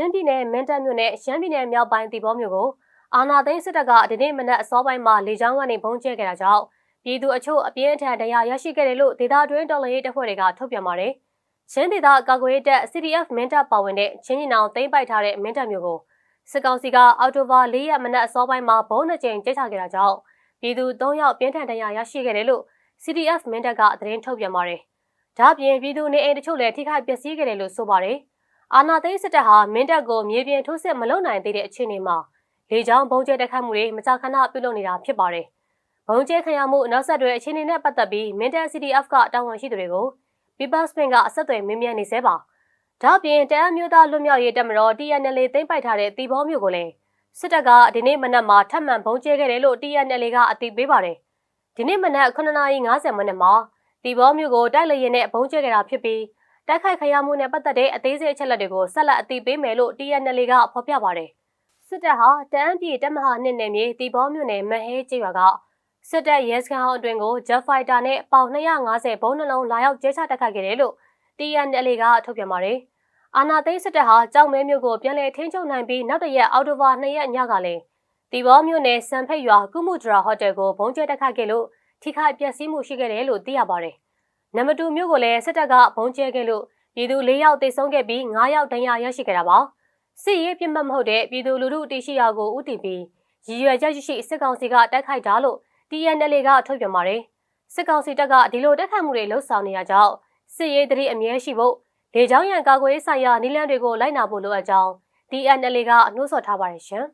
ချင်းပြည်နယ်မင်းတပ်မြို့နယ်ရှမ်းပြည်နယ်မြောက်ပိုင်းတီဘောမြို့ကိုအာနာသိန်းစစ်တပ်ကဒီနေ့မနက်အစောပိုင်းမှာလေကြောင်းကနေပုံကျဲခဲ့တာကြောင့်ပြည်သူအချို့အပြင်းအထန်တရားရရှိခဲ့တယ်လို့ဒေသတွင်းတော်လှန်ရေးတပ်ဖွဲ့တွေကထုတ်ပြန်ပါတယ်။ချင်းဒေသကာကွယ်ရေးတပ် CDF မင်းတပ်ပါဝင်တဲ့ချင်းညီနောင်သိမ်းပိုက်ထားတဲ့မင်းတပ်မြို့ကိုစစ်ကောင်စီကအော်တိုဘာ၄ရက်မနက်အစောပိုင်းမှာဘုံနှစ်ကြိမ်ကျဲချခဲ့တာကြောင့်ပြည်သူ၃ယောက်ပြင်းထန်တရားရရှိခဲ့တယ်လို့ CDF မင်းတပ်ကသတင်းထုတ်ပြန်ပါတယ်။ဒါ့အပြင်ပြည်သူနေအိမ်တချို့လည်းထိခိုက်ပျက်စီးခဲ့တယ်လို့ဆိုပါတယ်။ အာနာသိန်းစစ်တပ်ဟာမင်းတပ်ကိုမြေပြင်ထိုးစစ်မလုပ်နိုင်သေးတဲ့အခြေအနေမှာလေကြောင်းဘုံကျဲတက်ခတ်မှုတွေမကြာခဏပြုလုပ်နေတာဖြစ်ပါတယ်။ဘုံကျဲခံရမှုနောက်ဆက်တွဲအခြေအနေနဲ့ပတ်သက်ပြီးမင်းတပ် CDF ကတာဝန်ရှိသူတွေကို People's Bank ကအဆက်အသွယ်မေးမြန်းနေသေးပါ။ဒါ့အပြင်တအမ်းမျိုးသားလွတ်မြောက်ရေးတပ်မတော် TNL သိမ်းပိုက်ထားတဲ့တီဘောမျိုးကိုလည်းစစ်တပ်ကဒီနေ့မနက်မှာထပ်မံဘုံကျဲခဲ့တယ်လို့ TNL ကအသိပေးပါတယ်။ဒီနေ့မနက်9:50မိနစ်မှာတီဘောမျိုးကိုတိုက်လေရင်နဲ့ဘုံကျဲခဲ့တာဖြစ်ပြီး တိုက်ခိုက်ခရမှုနဲ့ပတ်သက်တဲ့အသေးစိတ်အချက်လက်တွေကိုဆက်လက်အသိပေးမယ်လို့ TNL ကဖော်ပြပါတယ်။စစ်တပ်ဟာတန်းပြည်တပ်မဟာနှစ်နယ်မြေတီဘောမြို့နယ်မဟဲကျေးရွာကစစ်တပ်ရဲစခန်းဟောင်းအတွင်းကို Jet Fighter နဲ့ပေါင်250ဘုံနှလုံးလာရောက်ကျဲချတိုက်ခိုက်ခဲ့တယ်လို့ TNL ကထုတ်ပြန်ပါတယ်။အာနာသိန်းစစ်တပ်ဟာကြောက်မဲမြို့ကိုပြန်လည်ထိန်းချုပ်နိုင်ပြီးနောက်တရက်အောက်တိုဘာ2ရက်ညကလည်းတီဘောမြို့နယ်စံဖက်ရွာကုမှုဒရာဟိုတယ်ကိုဘုံကျဲတိုက်ခိုက်ခဲ့လို့ထိခိုက်ပျက်စီးမှုရှိခဲ့တယ်လို့သိရပါတယ်။ နံပါတ်2မြို့ကိုလည်းစစ်တပ်ကဘုံကျဲခဲ့လို့ပြည်သူ၄ယောက်သေဆုံးခဲ့ပြီး9ယောက်ဒဏ်ရာရရှိခဲ့တာပါစစ်ရေးပြစ်မှတ်မဟုတ်တဲ့ပြည်သူလူထုတည်ရှိရာကိုဥတည်ပြီးရည်ရွယ်ချက်ရှိစစ်ကောင်စီကတိုက်ခိုက်တာလို့ TNL ကထုတ်ပြန်ပါတယ်စစ်ကောင်စီတပ်ကဒီလိုတိုက်ခိုက်မှုတွေလှုပ်ဆောင်နေရကြောင်းစစ်ရေးတတိအမြဲရှိဖို့လေကြောင်းရန်ကာကွယ်ရေးဆိုင်ရာနည်းလမ်းတွေကိုလိုက်နာဖို့လိုအပ်ကြောင်း TNL ကနှိုးဆော်ထားပါတယ်ရှင်